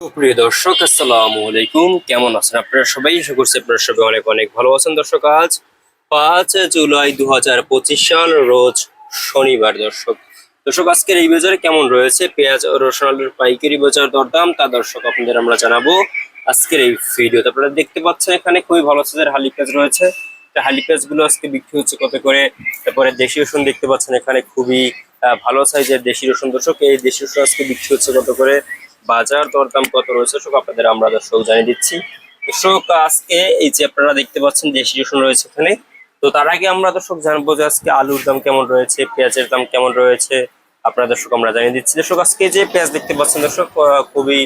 প্রিয় দর্শক, আসসালামু আলাইকুম। কেমন আছেন আপনারা সবাই? আশা করছি আপনারা সবাই অনেক অনেক ভালো আছেন। দর্শক, আজ পাঁচ জুলাই দু হাজার পঁচিশ সাল, রোজ শনিবার দর্শক। দর্শক, আজকের এই বাজারে কেমন রয়েছে? পেঁয়াজ ও রসুন আলুর পাইকারি বাজার দরদাম, তা দর্শক আপনাদের আমরা জানাব আজকের এই ভিডিওতে। আপনারা দেখতে পাচ্ছেন এখানে খুবই ভালো সাইজের হালি পেঁয়াজ রয়েছে। হালি পেঁয়াজগুলো আজকে বিক্রি হচ্ছে কত করে? তারপরে দেশি রসুন দেখতে পাচ্ছেন এখানে খুবই ভালো সাইজের দেশি রসুন। দর্শক, এই দেশি রসুন আজকে বিক্রি হচ্ছে কত করে? বাজার, দরদাম কত রয়েছে, সব আপনাদের আমরা দর্শক জানিয়ে দিচ্ছি। দর্শক, আজকে এই যে আপনারা দেখতে পাচ্ছেন, দেশি রসুন রয়েছে এখানে। তো তার আগে আমরা দর্শক জানব যে আজকে আলুর দাম কেমন রয়েছে, পেঁয়াজের দাম কেমন রয়েছে, আপনারা দর্শক আমরা জানিয়ে দিচ্ছি। দর্শক, আজকে যে পেঁয়াজ দেখতে পাচ্ছেন দর্শক খুবই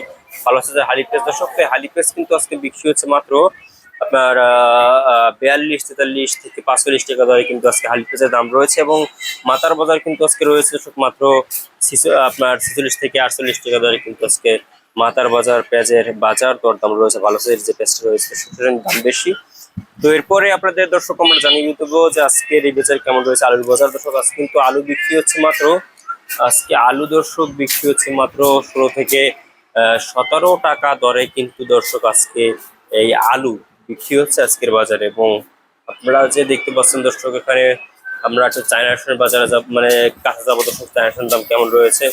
ভালো আছে যে হালি পেঁয়াজ দর্শক হালি পেঁয়াজ কিন্তু আজকে বিক্রি হচ্ছে মাত্র আপনার বিয়াল্লিশ, তেতাল্লিশ থেকে পাঁচচল্লিশ টাকা দরে কিন্তু আজকে হালি পেঁয়াজের দাম রয়েছে এবং মাতার বাজার কিন্তু আজকে রয়েছে শুধুমাত্র আপনার ছেচল্লিশ থেকে আটচল্লিশ টাকা দরে কিন্তু আজকে মাতার বাজার পেঁয়াজের বাজার দরদাম রয়েছে, ভালো সাইজের যে পেঁয়াজটা রয়েছে সেটার দাম বেশি। তো এরপরে আপনাদের দর্শক আমরা জানিয়ে দেবো যে আজকের এই বাজার কেমন রয়েছে আলুর বাজার। দর্শক, আজকে কিন্তু আলু বিক্রি হচ্ছে মাত্র, আজকে আলু দর্শক বিক্রি হচ্ছে মাত্র ষোলো থেকে সতেরো টাকা দরে কিন্তু দর্শক আজকে এই আলু বিক্রি হচ্ছে আজকের বাজারে এবং আপনারা যে দেখতে পাচ্ছেন দর্শক, এখানে আমরা একটা চায়না রসুনের বাজারে যাব মানে কাছে যাব। দর্শক, চায়না রসুনের দাম কেমন রয়েছে?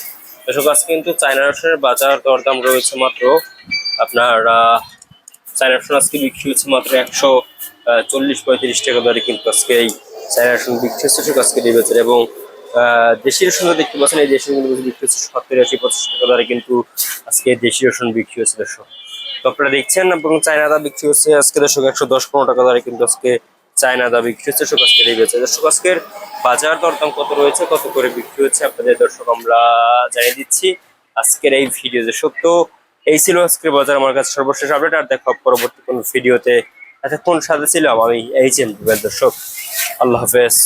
দর্শক, আজকে কিন্তু চায়না রসুনের বাজার দরদাম রয়েছে মাত্র আপনার চায়না রসুন আজকে বিক্রি হচ্ছে মাত্র একশো চল্লিশ পঁয়ত্রিশ টাকা দরে কিন্তু আজকে এই চায়না রসুন বিক্রি হচ্ছে দর্শক আজকে এই বাজারে এবং দেশি রসুন দেখতে পাচ্ছেন, এই দেশি রসুন বিক্রি হচ্ছে সত্তর আশি পঁচিশ টাকা দরে কিন্তু আজকে দেশি রসুন বিক্রি হচ্ছে দর্শক। তো আপনারা দেখছেন এবং চায়না দা বিক্রি হচ্ছে আজকে দর্শক একশো দশ পনেরো টাকা দরে, কিন্তু আজকে চায়না দা বিক্রি হচ্ছে দর্শক আজকের এই বেচে দর্শক, আজকের বাজার দরদাম কত রয়েছে, কত করে বিক্রি হচ্ছে আপনাদের দর্শক আমরা জানিয়ে দিচ্ছি আজকের এই ভিডিও দর্শক তো এই ছিল আজকের বাজার, আমার কাছে সর্বশেষ আপডেট আর দেখা পরবর্তী কোনো ভিডিওতে এতক্ষণ সাথে ছিলাম আমি, এই চ্যানেল দর্শক। আল্লাহ হাফেজ।